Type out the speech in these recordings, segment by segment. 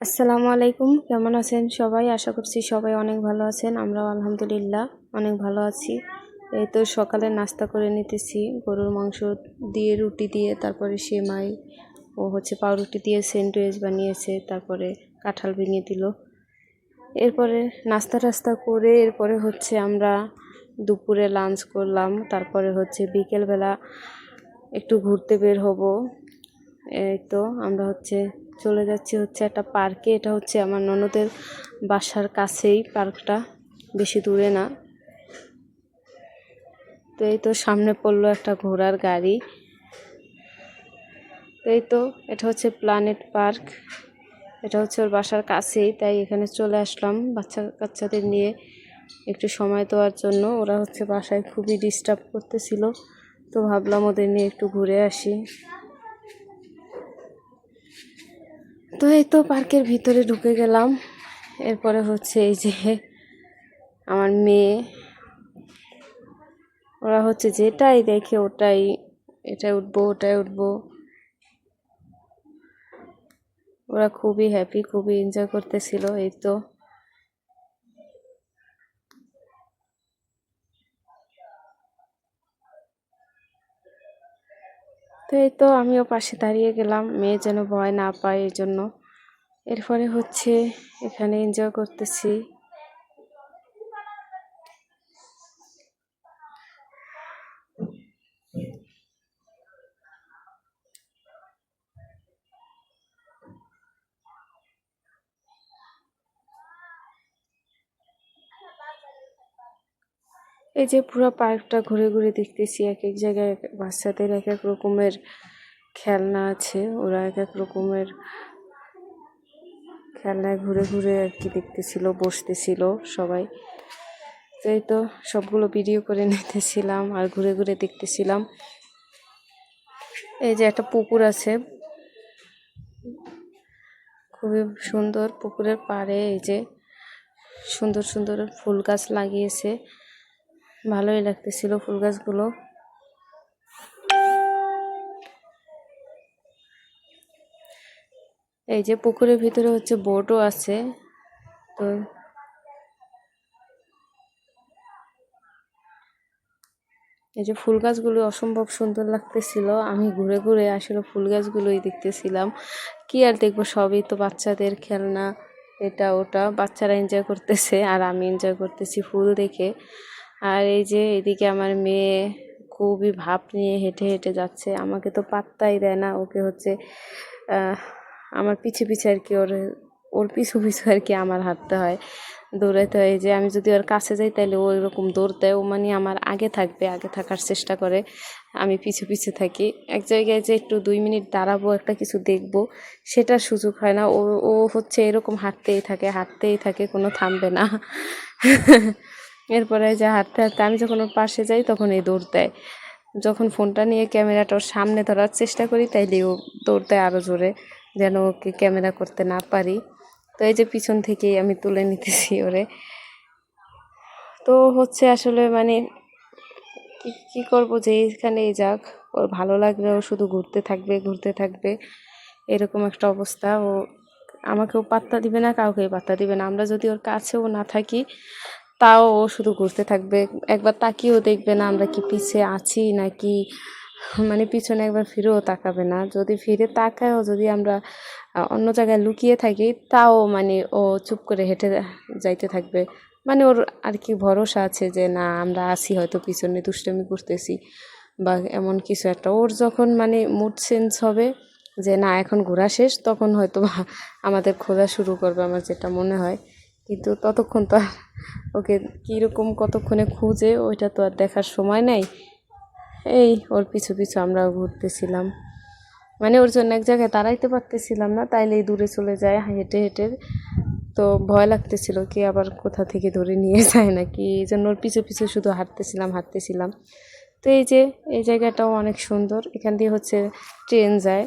আসসালামু আলাইকুম, কেমন আছেন সবাই? আশা করছি সবাই অনেক ভালো আছেন, আমরাও আলহামদুলিল্লাহ অনেক ভালো আছি। এই তো সকালে নাস্তা করে নিতেছি, গরুর মাংস দিয়ে রুটি দিয়ে, তারপরে সেমাই, ও হচ্ছে পাউরুটি দিয়ে স্যান্ডউইচ বানিয়েছে, তারপরে কাঁঠাল ভেঙে দিল। এরপরে নাস্তা টাস্তা করে, এরপরে হচ্ছে আমরা দুপুরে লাঞ্চ করলাম, তারপরে হচ্ছে বিকেলবেলা একটু ঘুরতে বের হব। এই তো আমরা হচ্ছে চলে যাচ্ছি হচ্ছে একটা পার্কে। এটা হচ্ছে আমার ননদের বাসার কাছেই পার্কটা, বেশি দূরে না। তো এই তো সামনে পড়ল একটা ঘোড়ার গাড়ি। তো এই তো, এটা হচ্ছে প্ল্যানেট পার্ক এটা হচ্ছে ওর বাসার কাছেই, তাই এখানে চলে আসলাম বাচ্চা কাচ্চাদের নিয়ে একটু সময় দেওয়ার জন্য। ওরা হচ্ছে বাসায় খুবই ডিস্টার্ব করতেছিল, তো ভাবলাম ওদের নিয়ে একটু ঘুরে আসি। তো এই তো পার্কের ভিতরে ঢুকে গেলাম। এরপরে হচ্ছে এই যে আমার মেয়ে। ওরা হচ্ছে যেটাই দেখে, ওটাই, এটাই উঠবো, ওটাই উঠবো। ওরা খুবই হ্যাপি খুবই এনজয় করতেছিল, এই তো। এই তো আমিও পাশে দাঁড়িয়ে গেলাম। মেয়ে যেন ভয় না পায় এই জন্য এরপরে হচ্ছে এখানে এনজয় করতেছি। এই যে পুরো পার্কটা ঘুরে ঘুরে দেখতেছি, এক এক জায়গায় বাচ্চাদের এক এক রকমের খেলনা আছে, ওরা এক এক রকমের খেলনায় ঘুরে ঘুরে আর কি দেখতেছিল, বসতেছিল সবাই। তো এই তো সবগুলো ভিডিও করে নিতেছিলাম আর ঘুরে ঘুরে দেখতেছিলাম। এই যে একটা পুকুর আছে। খুবই সুন্দর পুকুরের পাড়ে এই যে সুন্দর সুন্দর ফুল গাছ লাগিয়েছে। ভালোই লাগতেছিল ফুল গাছগুলো। এই যে পুকুরের ভিতরে হচ্ছে বোটও আছে। তো এই যে ফুল গাছগুলো অসম্ভব সুন্দর লাগতেছিল। আমি ঘুরে ঘুরে আসলে ফুল গাছগুলোই দেখতেছিলাম। কি আর দেখব, সবই তো বাচ্চাদের খেলনা, এটা ওটা। বাচ্চারা এনজয় করতেছে আর আমি এনজয় করতেছি ফুল দেখে। আর এই যে এদিকে আমার মেয়ে খুবই ভাব নিয়ে হেঁটে হেঁটে যাচ্ছে। আমাকে তো পাত্তাই দেয় না, ওকে হচ্ছে আমার পিছে পিছে আর কি ওর ওর পিছু পিছু আর কি আমার হাঁটতে হয়, দৌড়াইতে হয়। যে আমি যদি ওর কাছে যাই তাহলে ও এরকম দৌড় দেয়, ও মানে আমার আগে থাকবে, আগে থাকার চেষ্টা করে। আমি পিছু পিছু থাকি, এক জায়গায় যে একটু দুই মিনিট দাঁড়াবো, একটা কিছু দেখব, সেটার সুযোগ হয় না। ও ও হচ্ছে এরকম হাঁটতেই থাকে হাঁটতেই থাকে, কোনো থামবে না। এরপরে যে হাঁটতে হাঁটতে আমি যখন ওর পাশে যাই তখন এই দৌড় দেয়। যখন ফোনটা নিয়ে ক্যামেরাটা ওর সামনে ধরার চেষ্টা করি তাইলে ও দৌড় দেয় আরও জোরে, যেন ওকে ক্যামেরা করতে না পারি। তো এই যে পিছন থেকেই আমি তুলে নিতেছি ওরে। তো হচ্ছে আসলে মানে কি করব যে এইখানেই যাক। ওর ভালো লাগলে ও শুধু ঘুরতে থাকবে ঘুরতে থাকবে। এরকম একটা অবস্থা। ও আমাকেও পাত্তা দিবে না, কাউকেই পাত্তা দিবে না। আমরা যদি ওর কাছেও না থাকি তাও ও শুধু ঘুরতে থাকবে। একবার তাকিয়েও দেখবে না আমরা কি পিছে আছি নাকি মানে পিছনে একবার ফিরেও তাকাবে না। যদি ফিরে তাকায়ও যদি আমরা অন্য জায়গায় লুকিয়ে থাকি, তাও মানে ও চুপ করে হেঁটে যাইতে থাকবে। মানে ওর আর কি ভরসা আছে যে, না, আমরা আসি হয়তো পিছনে, দুষ্টমি করতেছি বা এমন কিছু একটা। ওর যখন মানে মুড চেঞ্জ হবে যে, না, এখন ঘোরা শেষ, তখন হয়তো আমাদের খোঁজা শুরু করবে আমার যেটা মনে হয়। কিন্তু ততক্ষণ তো আর ওকে কীরকম কতক্ষণে খুঁজে, ওইটা তো আর দেখার সময় নেই। এই ওর পিছু পিছু আমরা ঘুরতেছিলাম। মানে ওর জন্য এক জায়গায় দাঁড়াইতে পারতেছিলাম না, তাইলেই দূরে চলে যায়, হেঁটে হেঁটে। তো ভয় লাগতেছিল কি আবার কোথা থেকে ধরে নিয়ে যায় নাকি, এই জন্য ওর পিছু পিছু শুধু হাঁটতেছিলাম হাঁটতেছিলাম। তো এই যে, এই জায়গাটাও অনেক সুন্দর। এখান দিয়ে হচ্ছে ট্রেন যায়।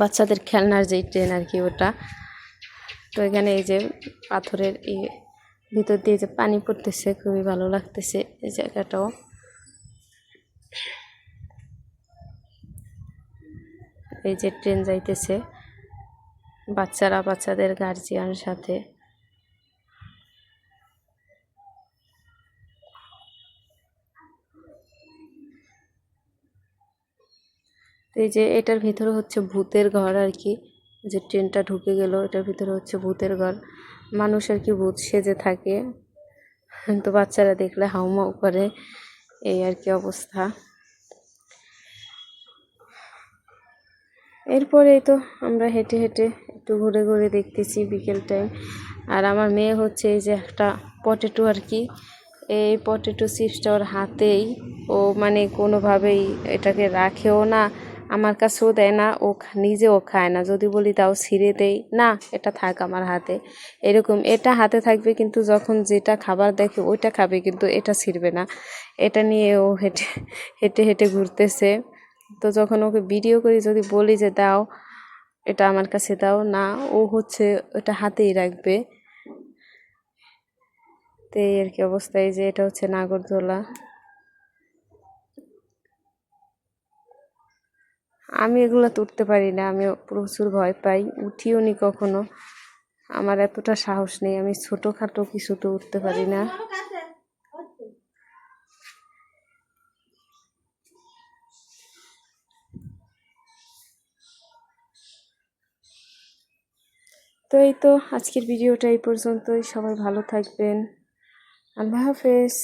বাচ্চাদের খেলনার যেই ট্রেন আর কি ওটা তো এখানে এই যে পাথরের এই ভিতর দিয়ে যে পানি পড়তেছে, খুবই ভালো লাগতেছে এই জায়গাটাও। এই যে ট্রেন যাইতেছে, বাচ্চারা বাচ্চাদের গার্জিয়ান সাথে। এই যে এটার ভিতরে হচ্ছে ভূতের ঘর আর কি। যে ট্রেনটা ঢুকে গেল, এটার ভিতরে হচ্ছে ভূতের ঘর। মানুষ আর কি ভূত সেজে থাকে। তো বাচ্চারা দেখলে হাউমাউ করে। এই আর কি অবস্থা। এরপরেই তো আমরা হেঁটে হেঁটে একটু ঘুরে ঘুরে দেখতেছি বিকেল টাইম আর আমার মেয়ে হচ্ছে এই যে একটা পটেটো আর কি। এই পটেটো চিপসটা ওর হাতেই। ও মানে কোনোভাবেই এটাকে রাখেও না। আমার কাছেও দেয় না, ও নিজেও খায় না। যদি বলি তাও ছিঁড়ে দেই, না, এটা থাক আমার হাতে। এরকম, এটা হাতে থাকবে কিন্তু যখন যেটা খাবার দেখে ওইটা খাবে কিন্তু এটা ছিঁড়বে না। এটা নিয়ে ও হেঁটে হেঁটে হেঁটে ঘুরতেছে। তো যখন ওকে ভিডিও করি, যদি বলি যে, দাও, এটা আমার কাছে দাও। না, ও হচ্ছে ওটা হাতেই রাখবে। তো এই আর কি অবস্থা, এই যে এটা হচ্ছে নাগরদোলা। আমি এগুলো তুলতে পারি না, আমি প্রচুর ভয় পাই, উঠিও নি কখনো। আমার এতটা সাহস নেই, আমি ছোটোখাটো কিছু তো উঠতে পারি না। তো এই তো আজকের ভিডিওটা এই পর্যন্তই, সবাই ভালো থাকবেন। আল্লাহ হাফেজ।